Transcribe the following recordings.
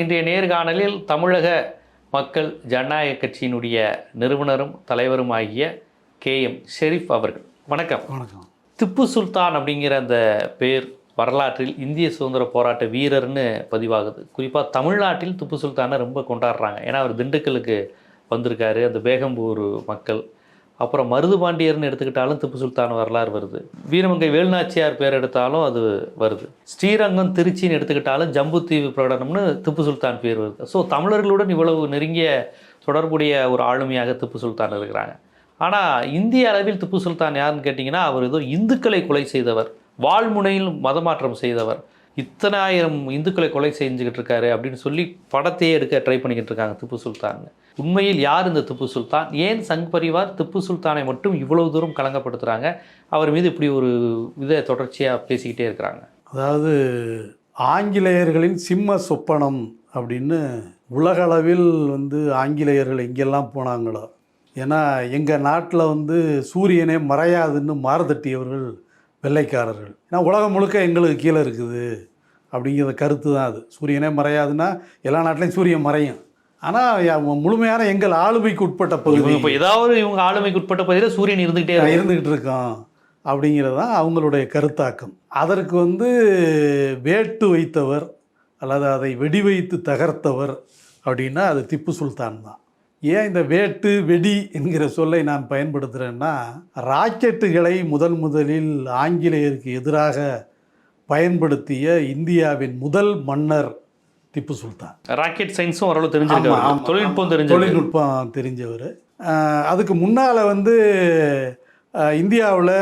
இன்றைய நேர்காணலில் தமிழக மக்கள் ஜனநாயக கட்சியினுடைய நிறுவனரும் தலைவரும் ஆகிய கே எம் ஷெரீப் அவர்கள். வணக்கம். வணக்கம். திப்பு சுல்தான் அப்படிங்கிற அந்த பேர் வரலாற்றில் இந்திய சுதந்திர போராட்ட வீரர்னு பதிவாகுது. குறிப்பாக தமிழ்நாட்டில் திப்பு சுல்தானை ரொம்ப கொண்டாடுறாங்க. ஏன்னா அவர் திண்டுக்கலுக்கு வந்திருக்காரு. அந்த பேகம்பூர் மக்கள் அப்புறம் மருதுபாண்டியர்னு எடுத்துக்கிட்டாலும் திப்பு சுல்தான் வரலாறு வருது. வீரமங்கை வேலுநாச்சியார் பேர் எடுத்தாலும் அது வருது. ஸ்ரீரங்கம் திருச்சின்னு எடுத்துக்கிட்டாலும் ஜம்புத்தீவு பிரகடனம்னு திப்பு சுல்தான் பேர் வருது. ஸோ தமிழர்களுடன் இவ்வளவு நெருங்கிய தொடர்புடைய ஒரு ஆளுமையாக திப்பு சுல்தான் இருக்கிறாங்க. ஆனால் இந்திய அளவில் திப்பு சுல்தான் யாருன்னு கேட்டிங்கன்னா அவர் ஏதோ இந்துக்களை கொலை செய்தவர் வாழ்முனையில் மதமாற்றம் செய்தவர் இத்தனை ஆயிரம் இந்துக்களை கொலை செஞ்சுக்கிட்டு இருக்காரு அப்படின்னு சொல்லி படத்தையே எடுக்க ட்ரை பண்ணிக்கிட்டு இருக்காங்க திப்பு சுல்தான் உண்மையில் யார் இந்த திப்பு சுல்தான்? ஏன் சங் பரிவார் திப்பு சுல்தானை மட்டும் இவ்வளவு தூரம் கலங்கப்படுத்துகிறாங்க அவர் மீது இப்படி ஒரு இதை தொடர்ச்சியாக பேசிக்கிட்டே இருக்கிறாங்க. அதாவது ஆங்கிலேயர்களின் சிம்ம சொப்பனம் அப்படின்னு உலகளவில் வந்து ஆங்கிலேயர்கள் எங்கெல்லாம் போனாங்களோ ஏன்னா எங்கள் நாட்டில் வந்து சூரியனே மறையாதுன்னு மாறுதட்டியவர்கள் வெள்ளைக்காரர்கள். ஏன்னா உலகம் முழுக்க எங்களுக்கு கீழே இருக்குது. அப்படிங்கிற கருத்து தான் அது. சூரியனே மறையாதுன்னா எல்லா நாட்டிலையும் சூரியன் மறையும். ஆனால் முழுமையான எங்கள் ஆளுமைக்கு உட்பட்ட பகுதி. இப்போ ஏதாவது இவங்க ஆளுமைக்கு உட்பட்ட பகுதியில் சூரியன் இருந்துகிட்டே இருக்கு. இருந்துக்கிட்டு இருக்கோம். அப்படிங்கிறது தான் அவங்களுடைய கருத்தாக்கம். அதற்கு வந்து வேட்டு வைத்தவர் அல்லது அதை வெடி வைத்து தகர்த்தவர் அப்படின்னா அது திப்பு சுல்தான் தான். ஏன் இந்த வேட்டு வெடி என்கிற சொல்லை நான் பயன்படுத்துகிறேன்னா ராக்கெட்டுகளை முதன் முதலில் ஆங்கிலேயருக்கு எதிராக பயன்படுத்திய இந்தியாவின் முதல் மன்னர் திப்பு சுல்தான். ராக்கெட் சயின்ஸும் ஓரளவு ஆமா. தொழில்நுட்பம் தெரிஞ்சது தொழில்நுட்பம் தெரிஞ்சவர். அதுக்கு முன்னால் வந்து இந்தியாவில்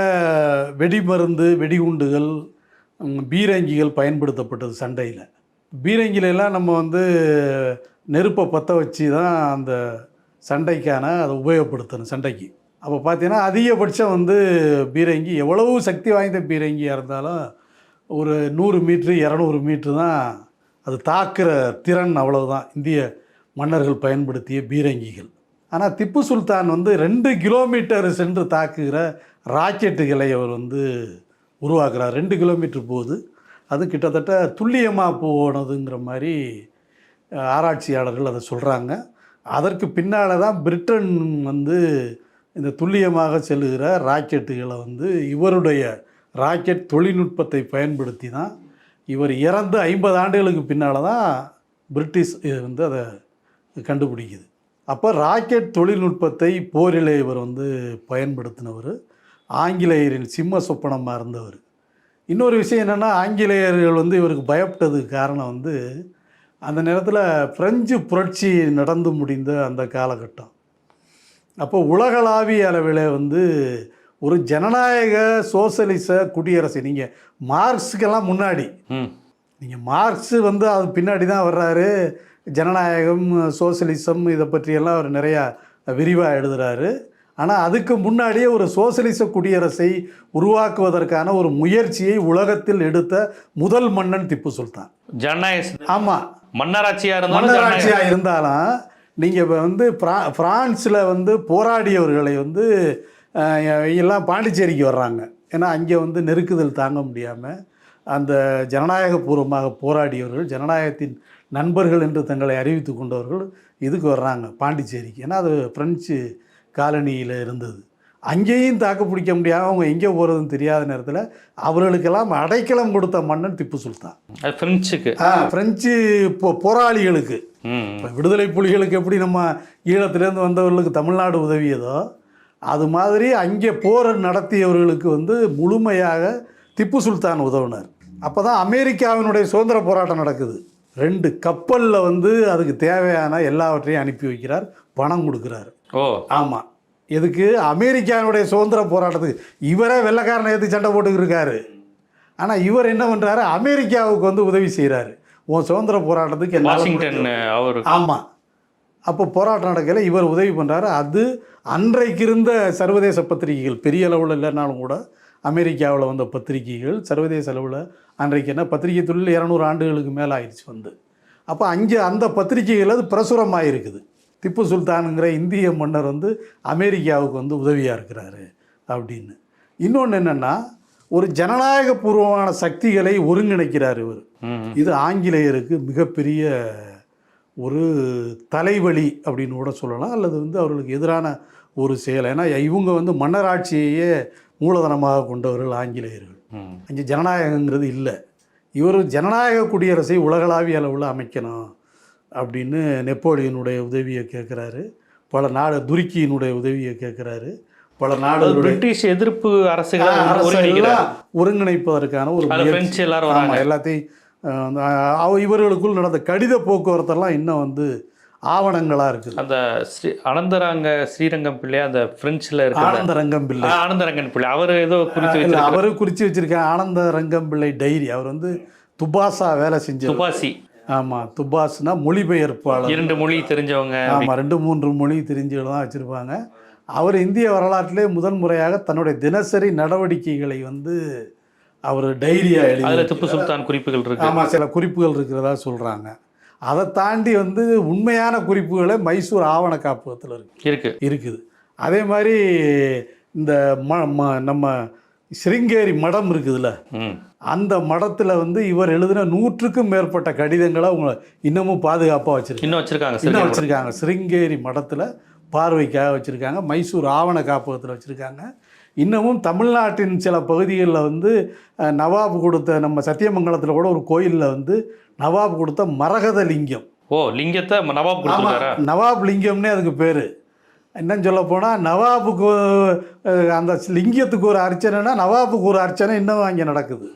வெடிமருந்து வெடிகுண்டுகள் பீரங்கிகள் பயன்படுத்தப்பட்டது சண்டையில். பீரங்கில எல்லாம் நம்ம வந்து நெருப்பை பற்ற வச்சு தான் அந்த சண்டைக்கான அதை உபயோகப்படுத்தணும் சண்டைக்கு. அப்போ பார்த்தீங்கன்னா அதிகபட்சம் வந்து பீரங்கி எவ்வளவு சக்தி வாய்ந்த பீரங்கியாக இருந்தாலும் ஒரு நூறு மீட்ரு இரநூறு மீட்ரு தான் அது தாக்குற திறன் அவ்வளவுதான். இந்திய மன்னர்கள் பயன்படுத்திய பீரங்கிகள். ஆனால் திப்பு சுல்தான் வந்து ரெண்டு கிலோமீட்டர் சென்று தாக்குகிற ராக்கெட்டுகளை அவர் வந்து உருவாக்குறார். ரெண்டு கிலோமீட்டர் போகுது. அது கிட்டத்தட்ட துல்லியமாக போனதுங்கிற மாதிரி ஆராய்ச்சியாளர்கள் அதை சொல்கிறாங்க அதற்கு பின்னால் தான் பிரிட்டன் வந்து இந்த துல்லியமாக செல்லுகிற ராக்கெட்டுகளை வந்து இவருடைய ராக்கெட் தொழில்நுட்பத்தை பயன்படுத்தி தான் இவர் இறந்து ஐம்பது ஆண்டுகளுக்கு பின்னால் தான் பிரிட்டிஷ் இது வந்து அதை கண்டுபிடிக்குது. அப்போ ராக்கெட் தொழில்நுட்பத்தை போரில் இவர் வந்து பயன்படுத்தினவர். ஆங்கிலேயரின் சிம்ம சொப்பனமாக இருந்தவர். இன்னொரு விஷயம் என்னென்னா ஆங்கிலேயர்கள் வந்து இவருக்கு பயப்பட்டதுக்கு காரணம் வந்து அந்த நேரத்தில் பிரெஞ்சு புரட்சி நடந்து முடிந்த அந்த காலகட்டம். அப்போ உலகளாவிய அளவில் வந்து ஒரு ஜனநாயக சோசலிச குடியரசு நீங்கள் மார்க்ஸுக்கெல்லாம் முன்னாடி. ம். நீங்கள் மார்க்ஸ் வந்து அது பின்னாடி தான் வர்றாரு. ஜனநாயகம் சோசலிசம் இதை பற்றியெல்லாம் அவர் நிறையா விரிவாக எழுதுறாரு. ஆனால் அதுக்கு முன்னாடியே ஒரு சோசலிச குடியரசை உருவாக்குவதற்கான ஒரு முயற்சியை உலகத்தில் எடுத்த முதல் மன்னன் திப்பு சுல்தான். ஜனநாயக ஆமாம் மன்னராட்சியா இருந்தாலும் மன்னராட்சியாக இருந்தாலும் நீங்கள் இப்போ வந்து பிரா பிரான்ஸில் வந்து போராடியவர்களை வந்து எல்லாம் பாண்டிச்சேரிக்கு வர்றாங்க. ஏன்னா அங்கே வந்து நெருக்குதல் தாங்க முடியாமல் அந்த ஜனநாயகபூர்வமாக போராடியவர்கள் ஜனநாயகத்தின் நண்பர்கள் என்று தங்களை அறிவித்து கொண்டவர்கள் இதுக்கு வர்றாங்க பாண்டிச்சேரிக்கு. ஏன்னா அது பிரெஞ்சு காலனியில் இருந்தது. அங்கேயும் தாக்கு பிடிக்க முடியாமல் அவங்க எங்கே போகிறதுன்னு தெரியாத நேரத்தில் அவர்களுக்கெல்லாம் அடைக்கலம் கொடுத்த மன்னன் திப்பு சுல்தான். அது பிரெஞ்சுக்கு ஆ பிரெஞ்சு போ போராளிகளுக்கு. இப்போ விடுதலை புலிகளுக்கு எப்படி நம்ம ஈழத்திலேருந்து வந்தவர்களுக்கு தமிழ்நாடு உதவியதோ அது மாதிரி அங்கே போர் நடத்தியவர்களுக்கு வந்து முழுமையாக திப்பு சுல்தான் உதவினார். அப்போ தான் அமெரிக்காவினுடைய சுதந்திர போராட்டம் நடக்குது. ரெண்டு கப்பலில் வந்து அதுக்கு தேவையான எல்லாவற்றையும் அனுப்பி வைக்கிறார் பணம் கொடுக்குறாரு. ஓ. ஆமாம் எதுக்கு? அமெரிக்காவினுடைய சுதந்திர போராட்டத்துக்கு. இவரே வெள்ளைக்காரனை ஏற்றி சண்டை போட்டுக்கிட்டு இருக்காரு. ஆனால் இவர் என்ன பண்ணுறாரு அமெரிக்காவுக்கு வந்து உதவி செய்கிறாரு உன் சுதந்திர போராட்டத்துக்கு வாஷிங்டன் அவர். ஆமாம் அப்போ போராட்டம் நடக்கல இவர் உதவி பண்ணுறாரு அது அன்றைக்கு இருந்த சர்வதேச பத்திரிகைகள் பெரிய அளவில் இல்லைனாலும் கூட அமெரிக்காவில் வந்த பத்திரிகைகள் சர்வதேச அளவில் அன்றைக்கு என்ன பத்திரிகை தொழில் இரநூறு ஆண்டுகளுக்கு மேலே ஆயிடுச்சு வந்து. அப்போ அங்கே அந்த பத்திரிகைகள் அது பிரசுரமாக இருக்குது திப்பு சுல்தானுங்கிற இந்திய மன்னர் வந்து அமெரிக்காவுக்கு வந்து உதவியாக இருக்கிறாரு அப்படின்னு. இன்னொன்று என்னென்னா ஒரு ஜனநாயக பூர்வமான சக்திகளை ஒருங்கிணைக்கிறார் இவர். இது ஆங்கிலேயருக்கு மிகப்பெரிய ஒரு தலைவலி அப்படின்னு கூட சொல்லலாம். அல்லது வந்து அவர்களுக்கு எதிரான ஒரு செயல். ஏன்னா இவங்க வந்து மன்னராட்சியையே மூலதனமாக கொண்டவர்கள் ஆங்கிலேயர்கள். அங்கே ஜனநாயகங்கிறது இல்லை. இவர் ஜனநாயக குடியரசை உலகளாவிய அளவில் அமைக்கணும். அப்படின்னு நெப்போலியனுடைய உதவியை கேட்குறாரு. பல நாடு துருக்கியினுடைய உதவியை கேட்குறாரு. பல நாடுகளுடைய பிரிட்டிஷ் எதிர்ப்பு அரசுகளை ஒருங்கிணைப்பதற்கான ஒரு எல்லாத்தையும் இவர்களுக்குள் நடந்த கடித போக்குவரத்தெல்லாம் இன்னும் வந்து ஆவணங்களாக இருக்குது. அந்த ஸ்ரீ அனந்தராங்க ஸ்ரீரங்கம் பிள்ளை அந்த பிரெஞ்சுல இருக்கிற ஆனந்த ரங்கம் பிள்ளை ஆனந்தரங்கன் பிள்ளை. அவர் ஏதோ குறித்து இல்ல, வச்சிருக்காரு அவரு குறித்து வச்சிருக்காங்க ஆனந்த ரங்கம் பிள்ளை டைரி. அவர் வந்து துபாசா வேலை செஞ்சவர். துபாசி. ஆமா துபாஸ்னா மொழிபெயர்ப்பாளர். இரண்டு மொழி தெரிஞ்சவங்க. ஆமா ரெண்டு மூன்று மொழி தெரிஞ்சவர்கள் தான் வச்சிருப்பாங்க. அவர் இந்திய வரலாற்றிலே முதல் முறையாக தன்னுடைய தினசரி நடவடிக்கைகளை வந்து அவர் டைரியா எழுதி அதுல திப்பு சுல்தான் குறிப்புகள் இருக்கு. ஆமாம் சில குறிப்புகள் இருக்கிறதா சொல்கிறாங்க அதை தாண்டி வந்து உண்மையான குறிப்புகளை மைசூர் ஆவண காப்பகத்தில் இருக்கு. இருக்கு. இருக்குது. அதே மாதிரி இந்த ம- நம்ம சிருங்கேரி மடம் இருக்குதுல்ல. அந்த மடத்தில் வந்து இவர் எழுதின நூற்றுக்கும் மேற்பட்ட கடிதங்களை அவங்க இன்னமும் பாதுகாப்பாக வச்சிருக்காங்க. இன்னும் வச்சிருக்காங்க இன்னும் வச்சுருக்காங்க. சிருங்கேரி மடத்தில் பார்வைக்காக வச்சுருக்காங்க. மைசூர் ஆவண காப்பகத்தில் வச்சுருக்காங்க. இன்னமும் தமிழ்நாட்டின் சில பகுதிகளில் வந்து நவாப் கொடுத்த நம்ம சத்தியமங்கலத்தில் கூட ஒரு கோயிலில் வந்து நவாப் கொடுத்த மரகத லிங்கம் ஓ லிங்கத்தை நவாப் நவாப் லிங்கம்னே அதுக்கு பேர். என்னன்னு சொல்ல போனால் நவாபுக்கு அந்த லிங்கத்துக்கு ஒரு அர்ச்சனைனா நவாபுக்கு ஒரு அர்ச்சனை இன்னும் அங்கே நடக்குது.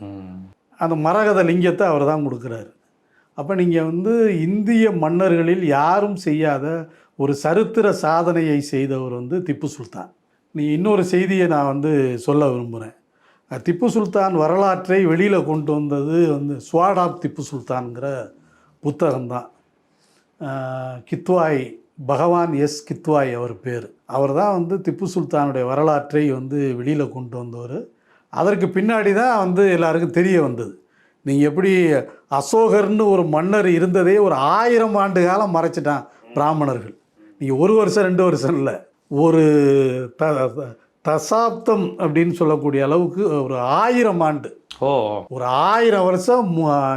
அந்த மரகத லிங்கத்தை அவர் தான் கொடுக்குறாரு. அப்போ நீங்கள் வந்து இந்திய மன்னர்களில் யாரும் செய்யாத ஒரு சரித்திர சாதனையை செய்தவர் வந்து திப்பு சுல்தான். நீ இன்னொரு செய்தியை நான் வந்து சொல்ல விரும்புகிறேன் திப்பு சுல்தான் வரலாற்றை வெளியில் கொண்டு வந்தது வந்து ஸ்வாட் ஆஃப் திப்பு சுல்தான்கிற புத்தகம்தான். கித்வாய் பகவான் எஸ் கித்வாய் அவர் பேர். அவர் தான் வந்து திப்பு சுல்தானுடைய வரலாற்றை வந்து வெளியில் கொண்டு வந்தவர். அதற்கு பின்னாடி தான் வந்து எல்லாருக்கும் தெரிய வந்தது. நீங்கள் எப்படி அசோகர்னு ஒரு மன்னர் இருந்ததே ஒரு ஆயிரம் ஆண்டு காலம் மறைச்சிட்டான் பிராமணர்கள். நீங்கள் ஒரு வருஷம் ரெண்டு வருஷம் இல்லை. ஒரு த த- தசாப்தம் அப்படின்னு சொல்லக்கூடிய அளவுக்கு ஒரு ஆயிரம் ஆண்டு. ஓ. ஒரு ஆயிரம் வருஷம்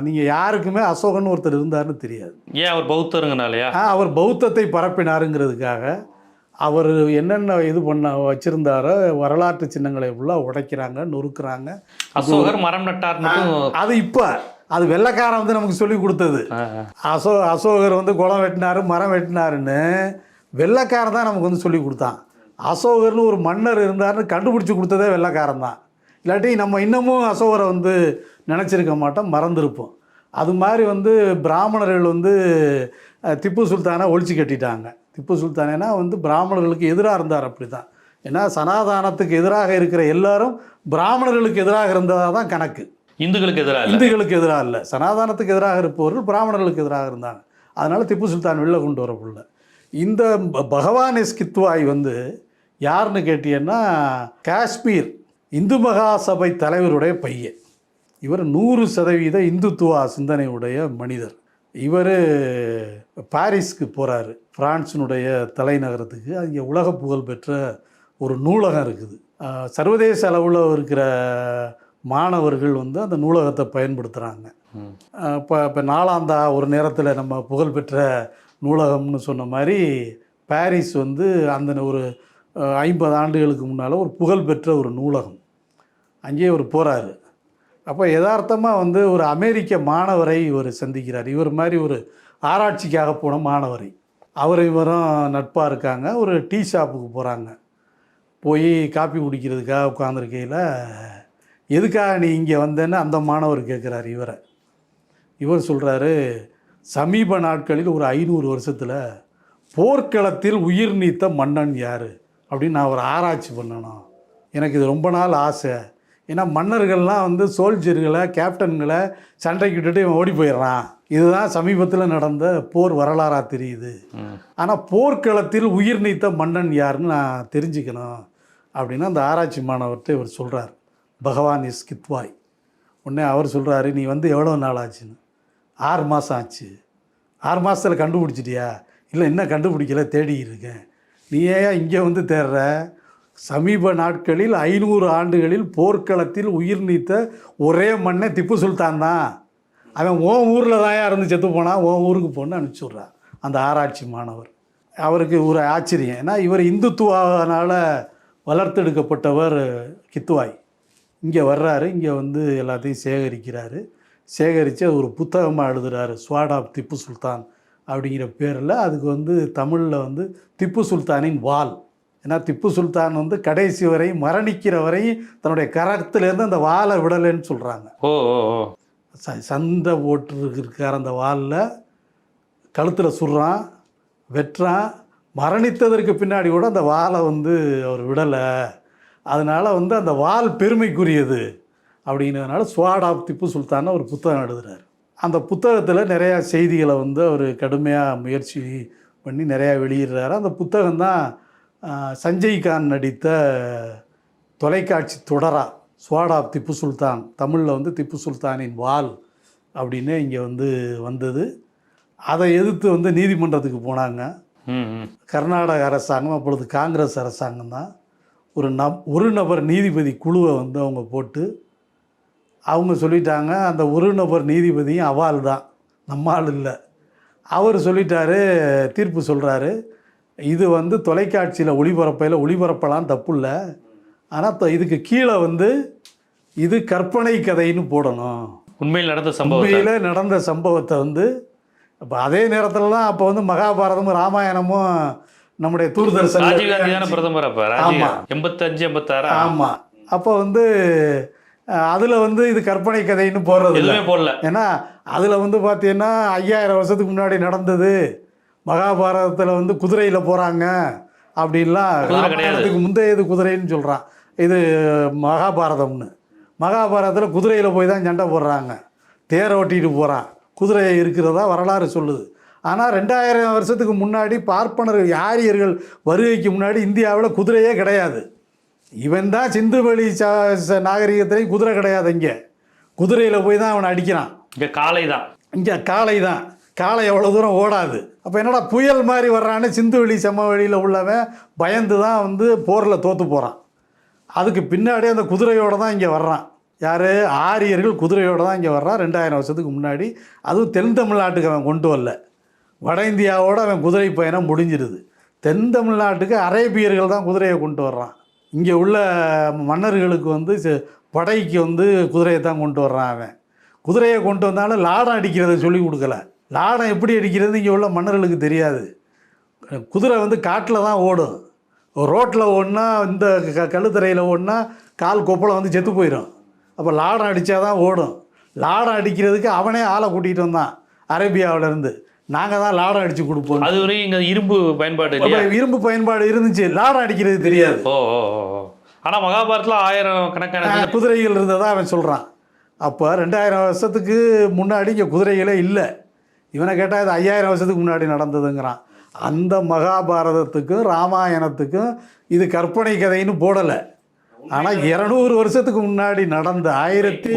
நீங்கள் யாருக்குமே அசோகன் ஒருத்தர் இருந்தாருன்னு தெரியாது. ஏன் அவர் பௌத்தருங்கனாலயா? அவர் பௌத்தத்தை பரப்பினாருங்கிறதுக்காக அவர் என்னென்ன இது பண்ண வச்சுருந்தாரோ வரலாற்று சின்னங்களை ஃபுல்லாக உடைக்கிறாங்க நொறுக்குறாங்க. அசோகர் மரம் நட்டார் அது இப்போ அது வெள்ளைக்காரன் வந்து நமக்கு சொல்லி கொடுத்தது. அசோ அசோகர் வந்து குளம் வெட்டினாரு மரம் வெட்டினாருன்னு வெள்ளைக்காரன் தான் நமக்கு வந்து சொல்லி கொடுத்தான். அசோகர்னு ஒரு மன்னர் இருந்தாருன்னு கண்டுபிடிச்சி கொடுத்ததே வெள்ளைக்காரன் தான். இல்லாட்டி நம்ம இன்னமும் அசோகரை வந்து நினச்சிருக்க மாட்டோம் மறந்துருப்போம். அது மாதிரி வந்து பிராமணர்கள் வந்து திப்பு சுல்தானை ஒழிச்சு கட்டிட்டாங்க. திப்பு சுல்தானேனா வந்து பிராமணர்களுக்கு எதிராக இருந்தார் அப்படி தான் ஏன்னா சனாதானத்துக்கு எதிராக இருக்கிற எல்லாரும் பிராமணர்களுக்கு எதிராக இருந்ததாக தான் கணக்கு. இந்துக்களுக்கு எதிராக இந்துக்களுக்கு எதிராக இல்லை. சனாதானத்துக்கு எதிராக இருப்பவர்கள் பிராமணர்களுக்கு எதிராக இருந்தாங்க. அதனால் திப்பு சுல்தான் வெளில கொண்டு வரப்புள்ள இந்த ப- பகவான் எஸ் கித்வாய் வந்து யாருன்னு கேட்டீங்கன்னா காஷ்மீர் இந்து மகாசபை தலைவருடைய பையன். இவர் நூறு சதவீத இந்துத்துவா சிந்தனையுடைய மனிதர். இவர் பாரிஸ்க்கு போகிறாரு பிரான்ஸினுடைய தலைநகரத்துக்கு. அங்கே உலக புகழ் பெற்ற ஒரு நூலகம் இருக்குது. சர்வதேச அளவில் இருக்கிற மாணவர்கள் வந்து அந்த நூலகத்தை பயன்படுத்துகிறாங்க. இப்போ இப்போ நாலாந்தா ஒரு நேரத்தில் நம்ம புகழ்பெற்ற நூலகம்னு சொன்ன மாதிரி பாரிஸ் வந்து அந்த ஒரு ஐம்பது ஆண்டுகளுக்கு முன்னால் ஒரு புகழ்பெற்ற ஒரு நூலகம். அங்கேயே அவர் போகிறாரு அப்போ யதார்த்தமாக வந்து ஒரு அமெரிக்க மாணவரை இவர் சந்திக்கிறார். இவர் மாதிரி ஒரு ஆராய்ச்சிக்காக போன மாணவரை. அவர் இவரும் நட்பாக இருக்காங்க. ஒரு டீ ஷாப்புக்கு போகிறாங்க போய் காப்பி குடிக்கிறதுக்காக உட்காந்துருக்கையில் எதுக்காக நீ இங்கே வந்தேன்னு அந்த மாணவர் கேட்குறாரு இவரை. இவர் சொல்கிறாரு சமீப நாட்களில் ஒரு ஐநூறு வருஷத்தில் போர்க்களத்தில் உயிர் நீத்த மன்னன் யார்? அப்படின்னு நான் ஒரு ஆராய்ச்சி பண்ணணும். எனக்கு இது ரொம்ப நாள் ஆசை. ஏன்னா மன்னர்கள்லாம் வந்து சோல்ஜர்களை கேப்டன்களை சண்டைக்கு விட்டுட்டு இவன் ஓடி போயிடுறான். இதுதான் சமீபத்தில் நடந்த போர் வரலாறாக தெரியுது. ஆனால் போர்க்களத்தில் உயிர் நீத்த மன்னன் யாருன்னு நான் தெரிஞ்சுக்கணும் அப்படின்னு அந்த ஆராய்ச்சி மாணவர்கிட்ட இவர் சொல்கிறார் பகவான் எஸ் கித்வாய். உடனே அவர் சொல்கிறாரு நீ வந்து எவ்வளோ நாள் ஆச்சுன்னு? ஆறு மாதம் ஆச்சு. ஆறு மாதத்தில் கண்டுபிடிச்சிட்டியா? இல்லை இன்னும் கண்டுபிடிக்கல தேடி இருக்கேன். நீ ஏன் இங்கே வந்து தேடுற? சமீப நாட்களில் ஐநூறு ஆண்டுகளில் போர்க்களத்தில் உயிர் நீத்த ஒரே மண்ணே திப்பு சுல்தான் தான். அவன் உன் ஊரில் தான் இருந்து செத்து போனான் உன் ஊருக்கு போன்னு அனுப்பிச்சுட்றான் அந்த ஆராய்ச்சி மாணவர். அவருக்கு ஒரு ஆச்சரியம். ஏன்னா இவர் இந்துத்துவனால் வளர்த்தெடுக்கப்பட்டவர் கித்துவாய். இங்கே வர்றாரு இங்கே வந்து எல்லாத்தையும் சேகரிக்கிறாரு. சேகரித்து ஒரு புத்தகமாக எழுதுறாரு ஸ்வாட் ஆஃப் திப்பு சுல்தான் அப்படிங்கிற பேரில். அதுக்கு வந்து தமிழில் வந்து திப்பு சுல்தானின் வால் ஏன்னா திப்பு சுல்தான் வந்து கடைசி வரை மரணிக்கிற வரை தன்னுடைய கரத்திலேருந்து அந்த வாலை விடலைன்னு சொல்கிறாங்க ஓ சண்டை போட்டு இருக்கார் அந்த வாலில் கழுத்தில் சுடுறான் வெட்டுறான். மரணித்ததற்கு பின்னாடி கூட அந்த வாலை வந்து அவர் விடலை. அதனால் வந்து அந்த வால் பெருமைக்குரியது அப்படிங்கிறதுனால ஸ்வாட் ஆஃப் திப்பு சுல்தான் ஒரு புத்தகம் எழுதுறாரு. அந்த புத்தகத்தில் நிறையா செய்திகளை வந்து அவர் கடுமையாக முயற்சி பண்ணி நிறையா வெளியிடுறாரு. அந்த புத்தகம் தான் சஞ்சய் கான் நடித்த தொலைக்காட்சி தொடரா ஸ்வாட் ஆஃப் திப்பு சுல்தான் தமிழில் வந்து திப்பு சுல்தானின் வால் அப்படின்னு இங்கே வந்து வந்தது. அதை எதிர்த்து வந்து நீதிமன்றத்துக்கு போனாங்க. கர்நாடக அரசாங்கம் அப்பொழுது காங்கிரஸ் அரசாங்கம் தான் ஒரு நப் ஒரு நபர் நீதிபதி குழுவை வந்து அவங்க போட்டு அவங்க சொல்லிட்டாங்க அந்த ஒரு நபர் நீதிபதியும் அவால் தான் நம்மால் இல்லை. அவர் சொல்லிட்டாரு தீர்ப்பு சொல்கிறாரு இது வந்து தொலைக்காட்சியில் ஒளிபரப்பையில் ஒளிபரப்பலாம் தப்பு இல்லை ஆனால் இதுக்கு கீழே வந்து இது கற்பனை கதைன்னு போடணும். உண்மையில் நடந்த சம்பவம் உண்மையில் நடந்த சம்பவத்தை வந்து அப்போ அதே நேரத்தில் தான் அப்போ வந்து மகாபாரதமும் ராமாயணமும் நம்முடைய தூர்தர்ஷன் ராஜீவ்காந்தி தானே பிரதமர் அப்ப? ராஜீவ் ஆமா. எண்பத்தஞ்சு எண்பத்தாறு? ஆமாம் அப்போ வந்து அதில் வந்து இது கற்பனை கதைன்னு போடுறது இல்லை போடல. ஏன்னா அதில் வந்து பார்த்தீங்கன்னா ஐயாயிரம் வருஷத்துக்கு முன்னாடி நடந்தது. மகாபாரதத்தில் வந்து குதிரையில் போகிறாங்க அப்படின்லாம் கிடையாது. ராமாயணத்துக்கு முந்தையது குதிரைன்னு சொல்கிறான் இது மகாபாரதம்னு. மகாபாரதத்தில் குதிரையில் போய் தான் சண்டை போடுறாங்க. தேரை ஓட்டிகிட்டு போகிறான் குதிரை இருக்கிறதா வரலாறு சொல்லுது. ஆனால் ரெண்டாயிரம் வருஷத்துக்கு முன்னாடி பார்ப்பனர்கள் ஆரியர்கள் வருகைக்கு முன்னாடி இந்தியாவில் குதிரையே கிடையாது. இவன் தான் சிந்துவெளி ச ச- நாகரிகத்திலையும் குதிரை கிடையாது இங்கே. குதிரையில் போய் தான் அவனை அடிக்கிறான். இங்க காலை தான். இங்கே காளை தான். காலை எவ்வளோ தூரம் ஓடாது. அப்போ என்னடா புயல் மாதிரி வர்றான்னு சிந்துவெளி செம்மவெளியில் உள்ளவன் பயந்து தான் வந்து போரில் தோற்று போகிறான் அதுக்கு பின்னாடி அந்த குதிரையோடு தான் இங்கே வர்றான். யார்? ஆரியர்கள் குதிரையோடு தான் இங்கே வர்றான். ரெண்டாயிரம் வருஷத்துக்கு முன்னாடி. அதுவும் தென் தமிழ்நாட்டுக்கு அவன் கொண்டு வரல. வட இந்தியாவோட அவன் குதிரை பயணம் முடிஞ்சிருது தென் தமிழ்நாட்டுக்கு அரேபியர்கள் தான் குதிரையை கொண்டு வர்றான். இங்கே உள்ள மன்னர்களுக்கு வந்து படைக்கு வந்து குதிரையை தான் கொண்டு வர்றான் அவன். குதிரையை கொண்டு வந்தாலும் லாடம் அடிக்கிறதை சொல்லி கொடுக்கல. லாடம் எப்படி அடிக்கிறது இங்கே உள்ள மன்னர்களுக்கு தெரியாது. குதிரை வந்து காட்டில் தான் ஓடும். ரோட்டில் ஓடினா இந்த க கழுத்தரையில் ஓடினா கால் கொப்பளம் வந்து செத்து போயிடும் அப்போ லாடம் அடித்தா தான் ஓடும். லாடம் அடிக்கிறதுக்கு அவனே ஆளை கூட்டிகிட்டு வந்தான் அரேபியாவிலேருந்து நாங்கள் தான் லாடம் அடித்து கொடுப்போம். அது வரையும் இங்க இரும்பு பயன்பாடு இரும்பு பயன்பாடு இருந்துச்சு. லாடம் அடிக்கிறது தெரியாது. ஓ ஓ ஓ ஓ. ஆனா மகாபாரதத்துல ஆயிரம் கணக்கான குதிரைகள் இருந்ததா அவன் சொல்கிறான் அப்போ ரெண்டாயிரம் வருஷத்துக்கு முன்னாடி இங்கே குதிரைகளே இல்லை. இவனை கேட்டால் இது ஐயாயிரம் வருஷத்துக்கு முன்னாடி நடந்ததுங்கிறான். அந்த மகாபாரதத்துக்கும் ராமாயணத்துக்கும் இது கற்பனை கதைன்னு போடலை. ஆனால் இரநூறு வருஷத்துக்கு முன்னாடி நடந்த ஆயிரத்தி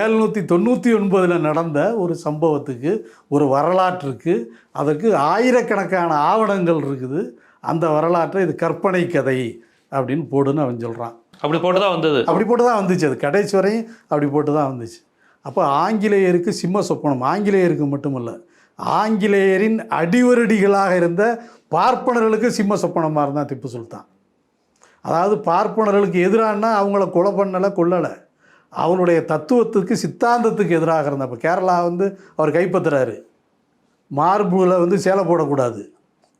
ஏழ்நூற்றி தொண்ணூற்றி ஒன்பதில் நடந்த ஒரு சம்பவத்துக்கு ஒரு வரலாற்றுக்கு அதற்கு ஆயிரக்கணக்கான ஆவணங்கள் இருக்குது. அந்த வரலாற்றை இது கற்பனை கதை அப்படின்னு போடுன்னு அவன் சொல்கிறான் அப்படி போட்டுதான் வந்தது. அப்படி போட்டு தான் வந்துச்சு. அது கடைசி வரையும் அப்படி போட்டு தான் வந்துச்சு. அப்போ ஆங்கிலேயருக்கு சிம்ம சொப்பனம் ஆங்கிலேயருக்கு மட்டுமல்ல ஆங்கிலேயரின் அடிவருடிகளாக இருந்த பார்ப்பனர்களுக்கு சிம்ம சொப்பனமாக இருந்தான் திப்பு சுல்தான். அதாவது பார்ப்பனர்களுக்கு எதிரானா அவங்கள கொலை பண்ணலை கொல்லலை. அவருடைய தத்துவத்துக்கு சித்தாந்தத்துக்கு எதிராக இருந்தா இப்போ கேரளா வந்து அவர் கைப்பற்றுறாரு. மார்புல வந்து சேலை போடக்கூடாது.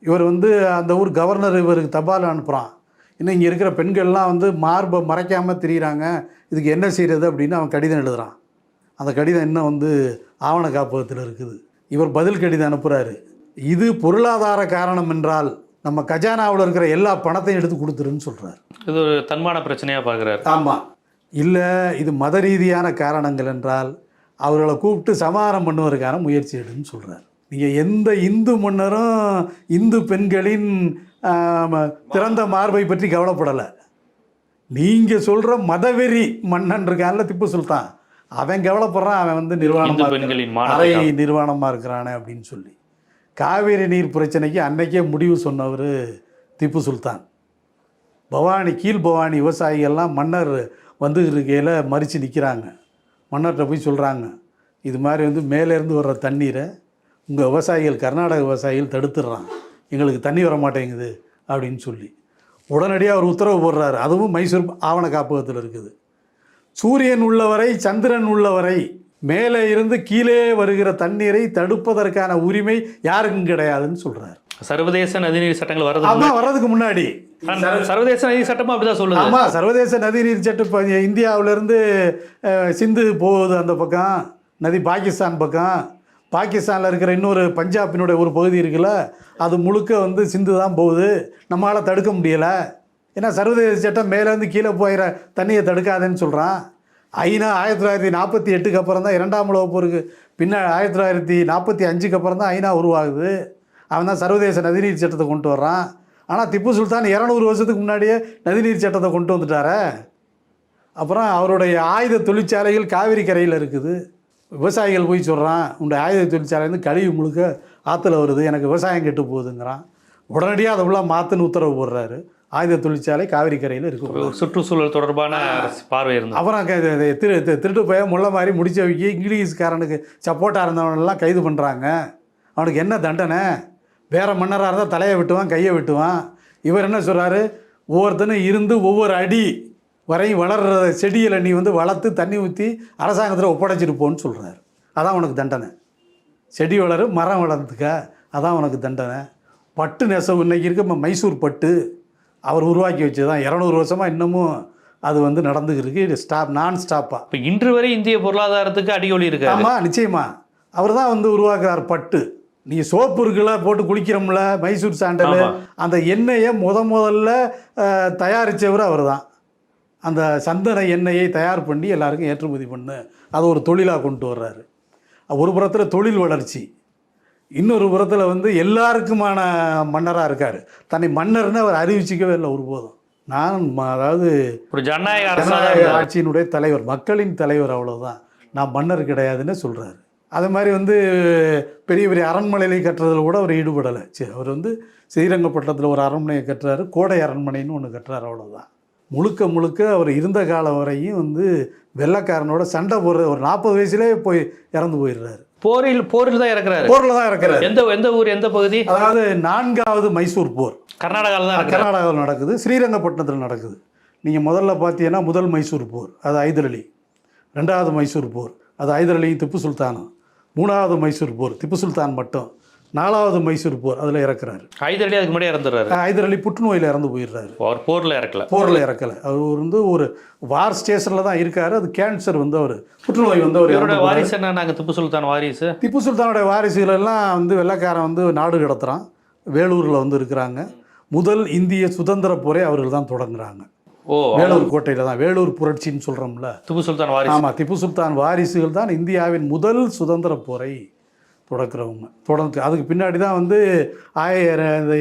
இவர் வந்து அந்த ஊர் கவர்னர் இவருக்கு தபால் அனுப்புகிறான் இன்னும் இங்கே இருக்கிற பெண்கள்லாம் வந்து மார்பை மறைக்காமல் திரியிறாங்க. இதுக்கு என்ன செய்கிறது அப்படின்னு அவன் கடிதம் எழுதுகிறான் அந்த கடிதம் இன்னும் வந்து ஆவண காப்பகத்தில் இருக்குது. இவர் பதில் கடிதம் அனுப்புகிறாரு இது பொருளாதார காரணம் என்றால் நம்ம கஜானாவில் இருக்கிற எல்லா பணத்தையும் எடுத்து கொடுத்துருன்னு சொல்கிறார் இது ஒரு தன்மான பிரச்சனையா பாக்குறாரு ஆமாம் இல்லை இது மத ரீதியான காரணங்கள் என்றால் அவர்களை கூப்பிட்டு சமாதானம் பண்ணுவதற்கான முயற்சி எடுன்னு சொல்கிறார் நீங்கள் எந்த இந்து மன்னரும் இந்து பெண்களின் திறந்த மார்பை பற்றி கவலைப்படலை. நீங்கள் சொல்கிற மதவெறி மன்னன் இருக்கான்ல திப்பு சுல்தான். அவன் கவலைப்படுறான் அவன் வந்து நிர்வாணமாக மானத்தை நிர்வாணமாக இருக்கிறானே அப்படின்னு சொல்லி. காவேரி நீர் பிரச்சனைக்கு அன்னைக்கே முடிவு சொன்னவர் திப்பு சுல்தான். பவானி கீழ் பவானி விவசாயிகள்லாம் மன்னர் வந்து இருக்கையில் மறித்து நிற்கிறாங்க மன்னர்கிட்ட போய் சொல்கிறாங்க இது மாதிரி வந்து மேலேருந்து வர்ற தண்ணீரை உங்கள் விவசாயிகள் கர்நாடக விவசாயிகள் தடுத்துடுறான். எங்களுக்கு தண்ணி வர மாட்டேங்குது அப்படின்னு சொல்லி. உடனடியாக அவர் உத்தரவு போடுறாரு. அதுவும் மைசூர் ஆவண காப்பகத்தில் இருக்குது. சூரியன் உள்ளவரை சந்திரன் உள்ளவரை மேலே இருந்து கீழே வருகிற தண்ணீரை தடுப்பதற்கான உரிமை யாருக்கும் கிடையாதுன்னு சொல்றாரு. சர்வதேச நதிநீர் சட்டங்கள் வரது அதான் வர்றதுக்கு முன்னாடி. சர்வதேச நதி சட்டமும் அப்படிதான் சொல்லுது. ஆமா சர்வதேச நதிநீர் சட்டம் இந்தியாவிலேருந்து சிந்து போகுது அந்த பக்கம் நதி பாகிஸ்தான் பக்கம். பாகிஸ்தானில் இருக்கிற இன்னொரு பஞ்சாபினுடைய ஒரு பகுதி இருக்குல்ல அது முழுக்க வந்து சிந்து தான் போகுது. நம்மளால் தடுக்க முடியலை. ஏன்னா சர்வதேச சட்டம் மேலேருந்து கீழே போயிற தண்ணியை தடுக்காதேன்னு சொல்கிறான் ஐநா ஆயிரத்தி தொள்ளாயிரத்தி நாற்பத்தி எட்டுக்கு அப்புறம் தான் இரண்டாம் உலக போருக்கு பின்னாடி ஆயிரத்தி தொள்ளாயிரத்தி நாற்பத்தி அஞ்சுக்கு அப்புறம் தான் ஐநா உருவாகுது. அவன் தான் சர்வதேச நதிநீர் சட்டத்தை கொண்டு வர்றான். ஆனால் திப்பு சுல்தான் இரநூறு வருஷத்துக்கு முன்னாடியே நதிநீர் சட்டத்தை கொண்டு வந்துட்டாரே. அப்புறம் அவருடைய ஆயுத தொழிற்சாலைகள் காவிரி கரையில் இருக்குது. விவசாயிகள் போய் சொல்கிறான் உங்களுடைய ஆயுத தொழிற்சாலையிலேருந்து கழிவு முழுக்க ஆற்றுல வருது எனக்கு விவசாயம் கெட்டு போகுதுங்கிறான். உடனடியாக அதை ஃபுல்லாக மாற்றுன்னு உத்தரவு போடுறாரு. ஆயுத தொழிற்சாலை காவிரி கரையில் இருக்கு. ஒரு சுற்றுச்சூழல் தொடர்பான பார்வை இருந்தது. அப்புறம் க- இது- இது திரு திருட்டு போய் முள்ள மாதிரி முடிச்ச வைக்கி இங்கிலீஷ்காரனுக்கு சப்போர்ட்டாக இருந்தவனெல்லாம் கைது பண்ணுறாங்க அவனுக்கு என்ன தண்டனை? வேற மன்னராக இருந்தால் தலையை வெட்டுவான் கையை வெட்டுவான். இவர் என்ன சொல்கிறாரு ஒவ்வொருத்தனும் இருந்து ஒவ்வொரு அடி வரையும் வளர்ற செடியில் நீ வந்து வளர்த்து தண்ணி ஊற்றி அரசாங்கத்தில் ஒப்படைச்சிட்டு போன்னு சொல்கிறாரு அதான் உனக்கு தண்டனை. செடி வளரு மரம் வளர்ந்துக்க அதான் உனக்கு தண்டனை. பட்டு நெசவு இன்னைக்கு இருக்க மைசூர் பட்டு. அவர் உருவாக்கி வச்சது தான் இரநூறு வருஷமாக இன்னமும் அது வந்து நடந்துக்கிருக்கு இது ஸ்டாப் நான் ஸ்டாப்பாக இப்ப இன்று வரை இந்திய பொருளாதாரத்துக்கு அடியொலி இருக்காரு ஆமாம் நிச்சயமா. அவர் தான் வந்து உருவாக்குறார் பட்டு. நீ சோப்பு இருக்குல்ல போட்டு குளிக்கிறோம்ல மைசூர் சாண்டல். அந்த எண்ணெயை முத முதல்ல அஹ், தயாரிச்சவர் அவர் தான் அந்த சந்தன எண்ணெயை தயார் பண்ணி எல்லாருக்கும் ஏற்றுமதி பண்ணு. அதை ஒரு தொழிலாக கொண்டு வர்றாரு. ஒரு புறத்தில் தொழில் வளர்ச்சி. இன்னொரு புறத்தில் வந்து எல்லாருக்குமான மன்னராக இருக்கார். தன்னை மன்னர்னு அவர் அறிவிச்சிக்கவே இல்லை ஒருபோதும். நான் அதாவது ஒரு ஜனநாயக ஜனநாயக ஆட்சியினுடைய தலைவர் மக்களின் தலைவர் அவ்வளவுதான். நான் மன்னர் கிடையாதுன்னு சொல்றாரு. அது மாதிரி வந்து பெரிய பெரிய அரண்மனைகளை கட்டுறதுல கூட அவர் ஈடுபடலை. சரி அவர் வந்து ஸ்ரீரங்கப்பட்டணத்தில் ஒரு அரண்மனையை கட்டுறாரு கோடை அரண்மனைன்னு ஒன்று கட்டுறாரு அவ்வளவுதான். முழுக்க முழுக்க அவர் இருந்த காலம் வரையும் வந்து வெள்ளைக்காரனோட சண்டை போடுற ஒரு நாற்பது வயசுலேயே போய் இறந்து போயிடுறாரு. போரில் போரில் தான் இறக்குறாரு. போரில் தான் இறக்குறாரு. எந்த எந்த ஊர் எந்த பகுதி? அதாவது நான்காவது மைசூர் போர். கர்நாடகாவில் தான் கர்நாடகாவில் நடக்குது ஸ்ரீரங்கப்பட்டினத்தில் நடக்குது. நீங்கள் முதல்ல பார்த்தீங்கன்னா முதல் மைசூர் போர் அது ஹைதர் அலி. ரெண்டாவது மைசூர் போர் அது ஹைதர் அலியும் திப்பு சுல்தானும். மூணாவது மைசூர் போர் திப்பு சுல்தான் மட்டும். நாலாவது மைசூர் போர் அதில் இறக்குறாரு. ஹைதரலி அதுக்கு முன்னாடி இறந்துடுறாரு. ஹைதர் அலி புற்றுநோயில் இறந்து போயிடுறாரு. அவர் போர்ல இறக்கல. போரில் இறக்கலை. அவர் வந்து ஒரு வார் ஸ்டேஷனில் தான் இருக்காரு. அது கேன்சர் வந்து அவர் புற்றுநோய் வந்து அவர். வாரிசு என்ன நாங்க திப்பு சுல்தான் வாரிசு. திப்பு சுல்தானுடைய வாரிசுகள் எல்லாம் வந்து வெள்ளைக்காரன் வந்து நாடு கடத்துறான். வேலூரில் வந்து இருக்கிறாங்க. முதல் இந்திய சுதந்திர போரை அவர்கள் தான் தொடங்குறாங்க. ஓ வேலூர் கோட்டையில் தான். வேலூர் புரட்சின்னு சொல்கிறோம்ல திப்பு சுல்தான் வாரிசு. ஆமாம் திப்பு சுல்தான் வாரிசுகள் தான் இந்தியாவின் முதல் சுதந்திர போரை தொடக்கிறவங்க தொடர்ந்து அதுக்கு பின்னாடி தான் வந்து ஆயிர இந்த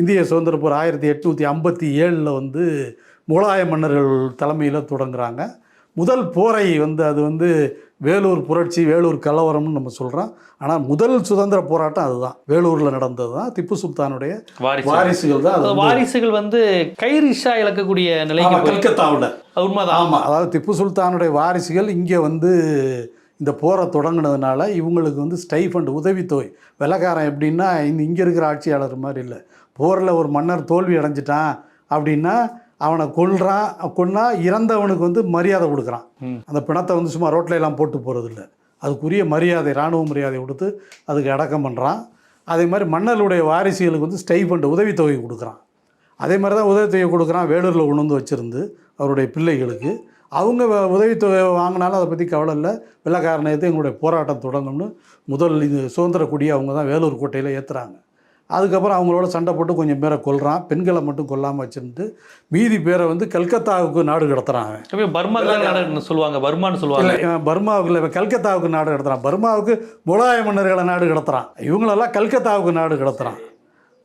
இந்திய சுதந்திர போர் ஆயிரத்தி எட்நூற்றி ஐம்பத்தி ஏழில் வந்து முகலாய மன்னர்கள் தலைமையில் தொடங்குறாங்க. முதல் போரை வந்து அது வந்து வேலூர் புரட்சி வேலூர் கலவரம்னு நம்ம சொல்கிறோம் ஆனால் முதல் சுதந்திர போராட்டம் அதுதான். வேலூரில் நடந்தது தான். திப்பு சுல்தானுடைய வாரிசு வாரிசுகள் தான். வாரிசுகள் வந்து கைரிஷா இழக்கக்கூடிய கல்கத்தாவில் அது உண்மைதான். ஆமாம் அதாவது திப்பு சுல்தானுடைய வாரிசுகள் இங்கே வந்து இந்த போரை தொடங்கினதுனால இவங்களுக்கு வந்து ஸ்டைஃபண்ட் உதவித்தொகை. வெள்ளக்காரன் எப்படின்னா இந்த இங்கே இருக்கிற ஆட்சியாளர் மாதிரி இல்லை. போரில் ஒரு மன்னர் தோல்வி அடைஞ்சிட்டான் அப்படின்னா அவனை கொல்றான் கொன்னா இறந்தவனுக்கு வந்து மரியாதை கொடுக்குறான். அந்த பிணத்தை வந்து சும்மா ரோட்ல எல்லாம் போட்டு போகிறதில்ல அதுக்குரிய மரியாதை இராணுவ மரியாதை கொடுத்து அதுக்கு அடக்கம் பண்ணுறான் அதே மாதிரி மன்னர்களுடைய வாரிசுகளுக்கு வந்து ஸ்டைஃபண்ட் உதவித்தொகை கொடுக்குறான். அதே மாதிரி தான் உதவித்தொகை கொடுக்குறான் வேலூரில் கொண்டு வந்து வச்சுருந்து அவருடைய பிள்ளைகளுக்கு. அவங்க உதவித்தொகை வாங்கினாலும் அதை பற்றி கவலை இல்லை. வெள்ளக்காரனை எடுத்து எங்களுடைய போராட்டம் தொடங்கும்னு முதல் இது சுதந்திர கொடியை அவங்க தான் வேலூர் கோட்டையில் ஏற்றுறாங்க அதுக்கப்புறம் அவங்களோட சண்டை போட்டு கொஞ்சம் பேரை கொல்றான். பெண்களை மட்டும் கொல்லாமல் வச்சுருந்து மீதி பேரை வந்து கல்கத்தாவுக்கு நாடு கடத்துறான் பர்மா சொல்லுவாங்க. பர்மான்னு சொல்லுவாங்க. பர்மாவுக்கு இல்லை கல்கத்தாவுக்கு நாடு கடத்துறான். பர்மாவுக்கு முலாய மன்னர்களை நாடு கடத்துறான். இவங்களெல்லாம் கல்கத்தாவுக்கு நாடு கடத்துறான்.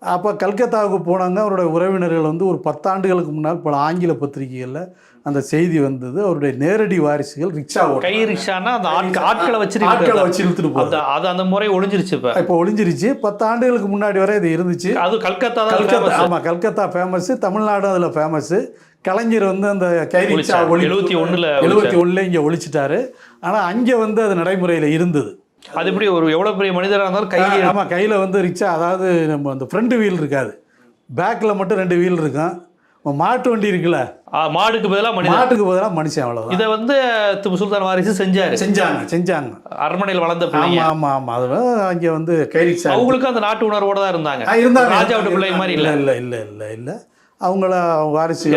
அப்போ கல்கத்தாவுக்கு போனாங்க. அவருடைய உறவினர்கள் வந்து ஒரு பத்தாண்டுகளுக்கு முன்னால் பல ஆங்கில பத்திரிகைகளில் அந்த செய்தி வந்தது. அவருடைய நேரடி வாரிசுகள் ரிக்ஷா கை ரிக்ஷானா அந்த ஆட்கள் வச்சு ஆட்களை வச்சு இழுத்துட்டு போகுது அது அந்த முறை ஒளிஞ்சிருச்சு இப்ப. இப்போ ஒளிஞ்சிருச்சு. பத்து ஆண்டுகளுக்கு முன்னாடி வரை இது இருந்துச்சு. அது கல்கத்தா தான் கல்கத்தா. ஆமாம் கல்கத்தா ஃபேமஸ் தமிழ்நாடு அதில் ஃபேமஸ்ஸு கலைஞர் வந்து அந்த கை ரிக்ஷா. ஒளி 71 ல எழுபத்தி ஒன்றில் இங்கே ஒழிச்சிட்டாரு ஆனால் அங்கே வந்து அது நடைமுறையில் இருந்தது. அது எப்படி ஒரு எவ்வளவு பெரிய மனிதராக இருந்தாலும் கையில் ஆமாம் கையில் வந்து ரிக்ஷா அதாவது நம்ம அந்த ஃப்ரண்ட் வீல் இருக்காது. பேக்கில் மட்டும் ரெண்டு வீல் இருக்கும். மாட்டு வண்டி இருக்குல்ல? மாடுக்கு பதிலாக மனிதன். மாட்டுக்கு பதிலாக மனுஷன் அவ்வளோதான் இதை வந்து திப்பு சுல்தான் வாரிசு செஞ்சாரு. செஞ்சாங்க செஞ்சாங்க. அரண்மனையில் வளர்ந்த பிள்ளைங்க. ஆமாம் ஆமாம் அது அங்கே வந்து கை ரிக்ஷா அவங்களுக்கும் அந்த நாட்டு உணர்வோட தான் இருந்தாங்க. இருந்தாங்க. ராஜாவோட பிள்ளை மாதிரி இல்லை. இல்ல இல்லை இல்லை இல்லை. அவங்கள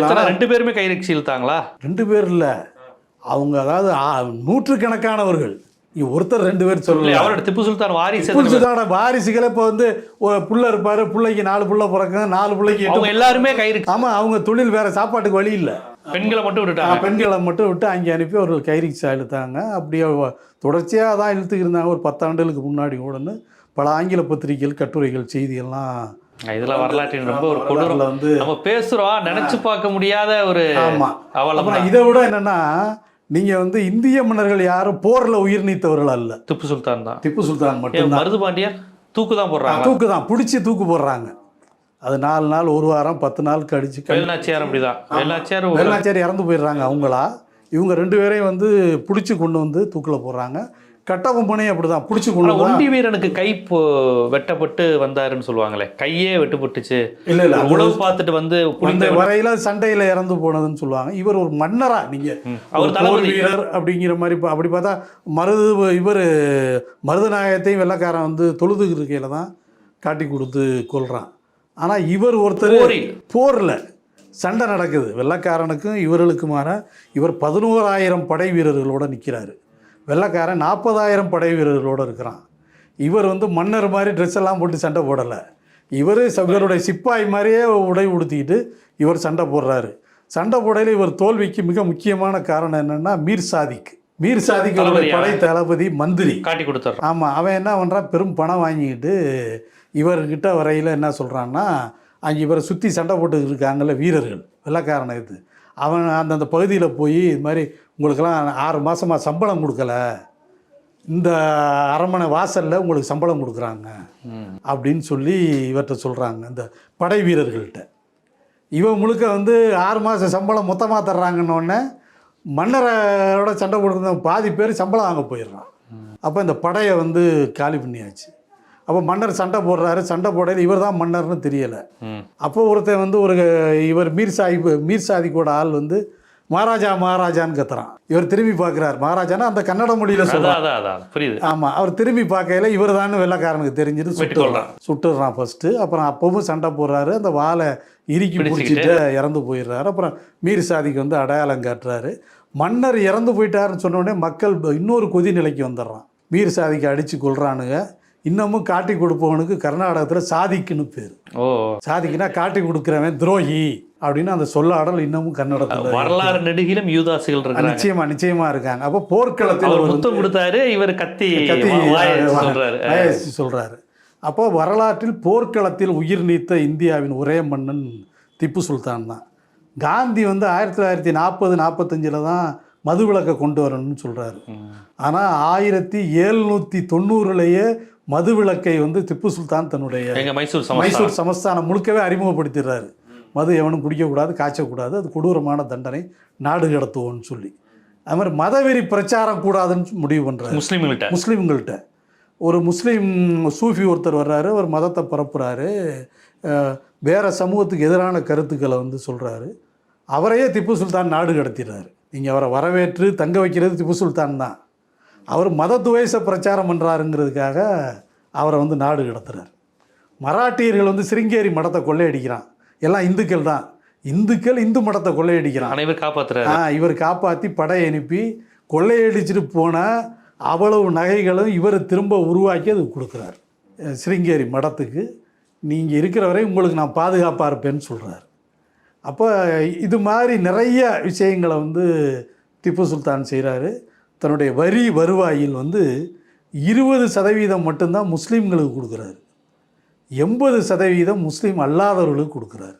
எத்தனை ரெண்டு பேருமே கை ரிக்ஷி இழுத்தாங்களா ரெண்டு பேர் இல்லை. அவங்க அதாவது நூற்றுக்கணக்கானவர்கள். ஒருத்தர் ரெண்டு பேர் இல்ல சொல்லல அவரோட திப்பு சுல்தான் வாரிசு பேர்? புதுசுதான வாரிசுகளை இப்போ வந்து ஒரு புள்ள இருப்பாரு பிள்ளைக்கு நாலு புள்ள பிறக்கும் நாலு பிள்ளைக்கு எட்டு அவங்க எல்லாருமே கை ரிக்ஷி ஆமா அவங்க தொழில் வேற சாப்பாட்டுக்கு வழி இல்லை. பெண்களை மட்டும் விட்டுட்டாங்க. பெண்களை மட்டும் விட்டு அங்கே அனுப்பி அவர்கள் கை ரிக்ஷா இழுத்தாங்க அப்படியே வ- தொடர்ச்சியா தான் இழுத்துக்கு இருந்தாங்க ஒரு பத்தாண்டுகளுக்கு முன்னாடி கூடன்னு பல ஆங்கில பத்திரிகைகள் கட்டுரைகள் செய்தியெல்லாம் இதெல்லாம் வரலாற்றின் ரொம்ப ஒரு கொடூரம். அதுல வந்து நம்ம பேசுறோம் நினைச்சு பார்க்க முடியாத ஒரு ஆமா. அவலம் அப்புறம் இதை விட என்னன்னா நீங்க வந்து இந்திய மன்னர்கள் யாரும் போர்ல உயிர் நீத்தவர்கள் அல்ல. திப்பு சுல்தான் தான். திப்பு சுல்தான் ஏன் மட்டும்தான் மருது பாண்டியர் தூக்கு தான் போடுறாங்க? தூக்கு தான் பிடிச்சி தூக்கு போடுறாங்க. அது நாலு நாள் ஒரு வாரம் பத்து நாள் கழிச்சு வேலுநாச்சியார் அப்படிதான். வேலுநாச்சியார் வேலுநாச்சியார் இறந்து போயிடுறாங்க அவங்களா. இவங்க ரெண்டு பேரையும் வந்து பிடிச்சி கொண்டு வந்து தூக்கில் போடுறாங்க. கட்டபொம்மனையும் அப்படி தான் பிடிச்சி கொண்டு ஒண்டி வீரனுக்கு கை வெட்டப்பட்டு வந்தாருன்னு சொல்லுவாங்களே கையே வெட்டுப்பட்டுச்சு. இல்லை இல்லை உணவு பார்த்துட்டு வந்து புனித வரையில சண்டையில் இறந்து போனதுன்னு சொல்லுவாங்க. இவர் ஒரு மன்னரா நீங்க. அவர். போர் வீரர் அப்படிங்கிற மாதிரி அப்படி பார்த்தா மருது இவர் மருதநாயகத்தையும் வெள்ளக்காரன் வந்து தொழுது இருக்கையில தான் காட்டி கொடுத்து கொல்றான். ஆனா இவர் ஒருத்தர். போரில். சண்டை நடக்குது. வெள்ளக்காரனுக்கும் இவர்களுக்குமான இவர் பதினோராயிரம் படை வீரர்களோட நிற்கிறாரு வெள்ளைக்காரன் நாற்பதாயிரம் படை வீரர்களோட இருக்கிறான். இவர் வந்து மன்னர் மாதிரி ட்ரெஸ் எல்லாம் போட்டு சண்டை போடலை. இவர் இவருடைய சிப்பாய் மாதிரியே உடை உடுத்திக்கிட்டு இவர் சண்டை போடுறாரு. சண்டை போடையில் இவர் தோல்விக்கு மிக முக்கியமான காரணம் என்னன்னா மீர் சாதிக். மீர் சாதிக்? படை தளபதி மந்திரி. காட்டி கொடுத்துட்றான் ஆமாம் அவன் என்ன பண்ணுறான் பெரும் பணம் வாங்கிக்கிட்டு இவர்கிட்ட வரையில் என்ன சொல்கிறான்னா அங்கே இவரை சுற்றி சண்டை போட்டு இருக்காங்கல்ல வீரர்கள் வெள்ளக்காரனை இது அவன் அந்தந்த பகுதியில் போய் இது மாதிரி உங்களுக்கெல்லாம் ஆறு மாதமாக சம்பளம் கொடுக்கல. இந்த அரண்மனை வாசலில் உங்களுக்கு சம்பளம் கொடுக்குறாங்க. அப்படின்னு சொல்லி இவர்கிட்ட சொல்கிறாங்க இந்த படை வீரர்கள்ட்ட. இவன் முழுக்க வந்து ஆறு மாதம் சம்பளம் மொத்தமாக தர்றாங்கன்னொடனே மன்னரோட சண்டை போட்டுருந்த பாதி பேர் சம்பளம் வாங்க போயிடுறான். அப்போ இந்த படையை வந்து காலி பண்ணியாச்சு. அப்போ மன்னர் சண்டை போடுறாரு. சண்டை போடையில் இவர் தான் மன்னர்னு தெரியலை. அப்போ ஒருத்தன் வந்து ஒரு இவர் மீர் சாஹிப் மீர் சாதிக்கோட ஆள் வந்து மகாராஜா மகாராஜான்னு கத்துறான். இவர் திரும்பி பார்க்குறாரு. மகாராஜான்னா அந்த கன்னட மொழியில் சொல்கிறார் புரியுது. ஆமாம் அவர் திரும்பி பார்க்கையில இவர் தான் வெள்ளக்காரனுக்கு தெரிஞ்சுட்டு சுட்டுறான். சுட்டுறான் ஃபர்ஸ்ட்டு அப்புறம் அப்பவும் சண்டை போடுறாரு. அந்த வாளை இறுக்கி. பிடிச்சிட்டு இறந்து போயிடுறாரு. அப்புறம் மீர் சாதிக்கு வந்து அடையாளம் காட்டுறாரு. மன்னர் இறந்து போயிட்டாருன்னு சொன்ன உடனே மக்கள் இன்னொரு கொதி நிலைக்கு வந்துடுறான். மீர் சாதிக்கு அடித்து கொள்றானுங்க இன்னமும் காட்டி கொடுப்பவனுக்கு கர்நாடகத்தில் சாதிக்குன்னு பேர். ஓ. சாதிக்குன்னா காட்டி கொடுக்குறவன் துரோகி அப்படின்னு அந்த சொல்லாடல் இன்னமும் கன்னடத்தில் வரலாறு நெடுகிலும் யூதாசிகள் இருக்கிறாங்க. நிச்சயமா நிச்சயமா இருக்காங்க. அப்போ போர்க்களத்தில் அவர் முத்தம் கொடுத்தாரு இவர் கத்தி கத்தி சொல்றாரு. அப்போ வரலாற்றில் போர்க்களத்தில் உயிர் நீத்த இந்தியாவின் ஒரே மன்னன் திப்பு சுல்தான் தான். காந்தி வந்து ஆயிரத்தி தொள்ளாயிரத்தி நாற்பது நாற்பத்தஞ்சில் தான் மதுவிலக்கை கொண்டு வரணும்னு சொல்றாரு. ஆனால் ஆயிரத்தி எழுநூற்றி தொண்ணூறுலேயே மதுவிலக்கை வந்து திப்பு சுல்தான் தன்னுடைய மைசூர் சமஸ்தானம். மைசூர் சமஸ்தானம் முழுக்கவே அறிமுகப்படுத்திடுறாரு. மது எவனும் குடிக்கக்கூடாது காய்ச்சக்கூடாது அது கொடூரமான தண்டனை நாடு கடத்துவோன்னு சொல்லி. அது மாதிரி மதவெறி பிரச்சாரம் கூடாதுன்னு முடிவு பண்ணுறாரு முஸ்லீம்கிட்ட முஸ்லீம்கள்ட்ட ஒரு முஸ்லீம் சூஃபி ஒருத்தர் வர்றாரு அவர் மதத்தை பரப்புறாரு. அஹ், வேற சமூகத்துக்கு எதிரான கருத்துக்களை வந்து சொல்கிறாரு அவரையே திப்பு சுல்தான் நாடு கடத்திடுறாரு. நீங்கள் அவரை வரவேற்று தங்க வைக்கிறது திப்பு சுல்தான் தான். அவர் மத துவேஷ பிரச்சாரம் பண்ணுறாருங்கிறதுக்காக அவரை வந்து நாடு கடத்துறாரு. மராட்டியர்கள் வந்து சிருங்கேரி மடத்தை கொள்ளையடிக்கிறான். எல்லாம் இந்துக்கள் தான். இந்துக்கள் இந்து மடத்தை கொள்ளையடிக்கிறான். அனைவர் காப்பாத்துறாரு. ஆ இவர் காப்பாற்றி படை அனுப்பி கொள்ளையடிச்சிட்டு போன அவ்வளவு நகைகளும் இவர் திரும்ப உருவாக்கி அது கொடுக்குறாரு. சிருங்கேரி மடத்துக்கு நீங்கள் இருக்கிற வரை உங்களுக்கு நான் பாதுகாப்பாக இருப்பேன்னு சொல்கிறார் அப்போ இது மாதிரி நிறைய விஷயங்களை வந்து திப்பு சுல்தான் செய்கிறாரு தன்னுடைய வரி வருவாயில் வந்து இருபது சதவீதம் மட்டும்தான் முஸ்லீம்களுக்கு கொடுக்குறாரு. எண்பது சதவீதம் முஸ்லீம் அல்லாதவர்களுக்கு கொடுக்குறாரு.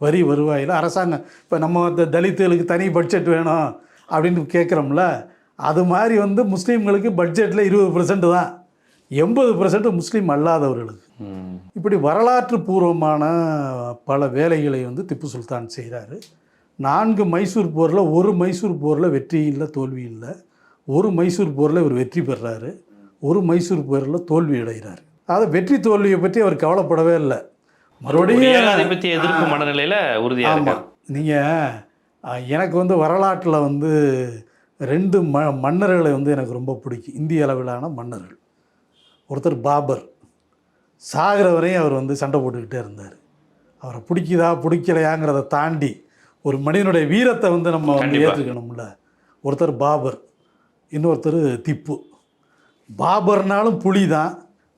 வரி வருவாயில் அரசாங்கம் இப்போ நம்ம இந்த தலித்துகளுக்கு தனி பட்ஜெட் வேணும் அப்படின்னு கேட்குறோம்ல அது மாதிரி வந்து முஸ்லீம்களுக்கு பட்ஜெட்டில் இருபது பர்சன்ட் தான். எண்பது பர்சன்ட் முஸ்லீம் அல்லாதவர்களுக்கு. இப்படி வரலாற்று பூர்வமான பல வேலைகளை வந்து திப்பு சுல்தான் செய்கிறாரு நான்கு மைசூர் போரில் ஒரு மைசூர் போரில் வெற்றி இல்லை தோல்வி இல்லை. ஒரு மைசூர் போரில் இவர் வெற்றி பெறாரு. ஒரு மைசூர் போரில் தோல்வி அடைகிறார். அதாவது வெற்றி தோல்வியை பற்றி அவர் கவலைப்படவே இல்லை. மறுபடியும் ஏகாதிபத்திய எதிர்ப்பு மனநிலையில உறுதியா இருக்காரு. ஆமாம் நீங்கள் எனக்கு வந்து வரலாற்றில் வந்து ரெண்டு ம மன்னர்களை வந்து எனக்கு ரொம்ப பிடிக்கும். இந்திய அளவிலான மன்னர்கள். ஒருத்தர் பாபர். சாகிற வரையும் அவர் வந்து சண்டை போட்டுக்கிட்டே இருந்தார். அவரை பிடிக்குதா பிடிக்கலையாங்கிறத தாண்டி ஒரு மனிதனுடைய வீரத்தை வந்து நம்ம வந்து. ஏற்றுக்கணும்ல ஒருத்தர் பாபர் இன்னொருத்தர் திப்பு. பாபர்னாலும் புலி தான்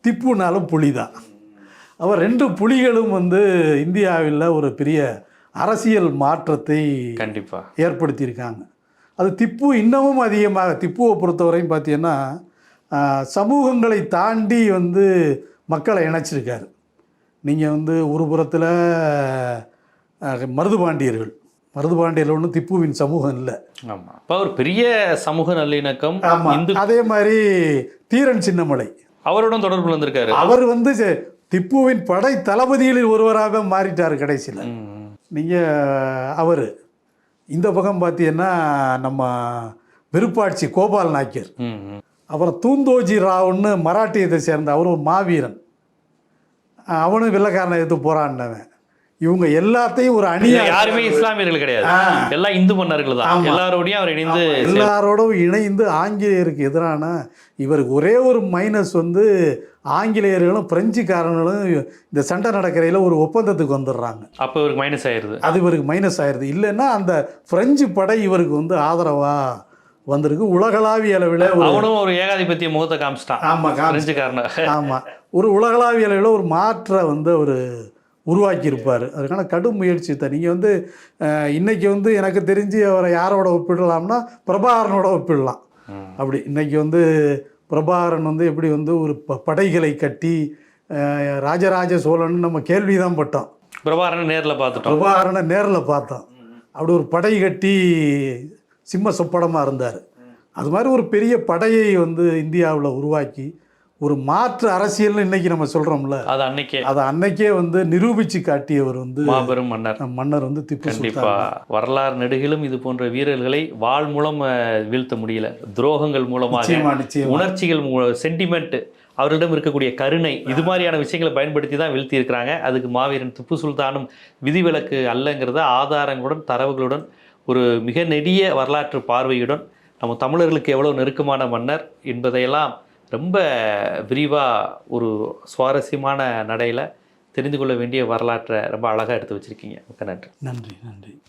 திப்புனாலும் புலி தான் அவர் ரெண்டு புலிகளும் வந்து இந்தியாவில் ஒரு பெரிய அரசியல் மாற்றத்தை கண்டிப்பா. ஏற்படுத்தியிருக்காங்க. அது திப்பு இன்னமும் அதிகமாக திப்புவை பொறுத்தவரையும் பார்த்தீங்கன்னா சமூகங்களை தாண்டி வந்து மக்களை இணைச்சிருக்காரு. நீங்கள் வந்து ஒரு புறத்தில் மருதுபாண்டியர்கள் மருதுபாண்டியர்கள் ஒன்றும் திப்புவின் சமூகம் இல்லை. ஆமா. அப்ப ஒரு பெரிய சமூக நல்லிணக்கம் ஆமாம் அதே மாதிரி தீரன் சின்னமலை. அவருடன் தொடர்பு வந்திருக்காரு அவர் வந்து திப்புவின் படை தளபதிகளில் ஒருவராக மாறிட்டார் கடைசியில். நீங்கள் அவர். இந்த பக்கம் பார்த்தீங்கன்னா நம்ம விருப்பாட்சி கோபால் நாயக்கர். அப்புறம் தூந்தோஜி ராவ்னு மராட்டியத்தை சேர்ந்த அவர் ஒரு மாவீரன். அவனும் வெள்ளக்காரனை எடுத்து போராடினவன். இவங்க எல்லாத்தையும் ஒரு அணியா யாருமே இஸ்லாமியர்கள் கிடையாது. எல்லாம் இந்து மன்னர்கள் தான். எல்லாரோடையும் அவர் இணைந்து எல்லாரோடும் இணைந்து ஆங்கிலேயருக்கு எதிரான இவருக்கு ஒரே ஒரு மைனஸ் வந்து ஆங்கிலேயர்களும் பிரெஞ்சுக்காரர்களும் இந்த சண்டை நடக்கிறையில் ஒரு ஒப்பந்தத்துக்கு வந்துடுறாங்க. அப்ப இவருக்கு மைனஸ் ஆயிருது. அது இவருக்கு மைனஸ் ஆயிடுது இல்லைன்னா அந்த பிரெஞ்சு படை இவருக்கு வந்து ஆதரவாக வந்திருக்கு. உலகளாவிய அளவில் ஒரு அவனும் ஒரு ஏகாதிபத்திய முகத்தை காமிச்சிட்டான். ஆமாம் காமிச்சு பிரெஞ்சுக்காரன. ஆமாம் ஒரு உலகளாவிய அளவில் ஒரு மாற்றை வந்து அவர் உருவாக்கியிருப்பார். அதுக்கான கடும் முயற்சி தான். நீங்கள் வந்து அஹ், இன்னைக்கு வந்து எனக்கு தெரிஞ்சு அவரை யாரோட ஒப்பிடலாம்னா பிரபாகரனோட ஒப்பிடலாம். அப்படி இன்னைக்கு வந்து பிரபாகரன் வந்து எப்படி வந்து ஒரு ப படைகளை கட்டி ராஜராஜ சோழன் நம்ம கேள்வி தான் பட்டோம். பிரபாகரன் நேர்ல பார்த்துட்டோம். பிரபாகரனை நேரில் பார்த்தோம். அப்படி ஒரு படை கட்டி சிம்ம சொப்படமாக இருந்தார். அது மாதிரி ஒரு பெரிய படையை வந்து இந்தியாவில் உருவாக்கி ஒரு மாற்று அரசியல்னு இன்னைக்கு நம்ம சொல்கிறோம்ல அது அன்னைக்கே. அதை அன்னைக்கே வந்து நிரூபித்து காட்டியவர் வந்து மாபெரும் மன்னர். மன்னர் வந்து திப்பு கண்டிப்பா. சுல்தான் வரலாறு நெடுகிலும் இது போன்ற வீரர்களை வாள் மூலம் வீழ்த்த முடியல. துரோகங்கள் மூலமாக உணர்ச்சிகள் சென்டிமெண்ட் அவர்களிடம் இருக்கக்கூடிய கருணை இது மாதிரியான விஷயங்களை பயன்படுத்தி தான் வீழ்த்தி இருக்கிறாங்க அதுக்கு மாவீரன் திப்பு சுல்தானும் விதிவிலக்கு அல்லங்கிறத ஆதாரங்களுடன் தரவுகளுடன் ஒரு மிக நெடிய வரலாற்று பார்வையுடன் நம்ம தமிழர்களுக்கு எவ்வளோ நெருக்கமான மன்னர் என்பதையெல்லாம் ரொம்ப விரிவாக ஒரு சுவாரஸ்யமான நடையில் தெரிந்து கொள்ள வேண்டிய வரலாற்றை ரொம்ப அழகாக எடுத்து வச்சுருக்கீங்க. மிக்க நன்றி. நன்றி நன்றி.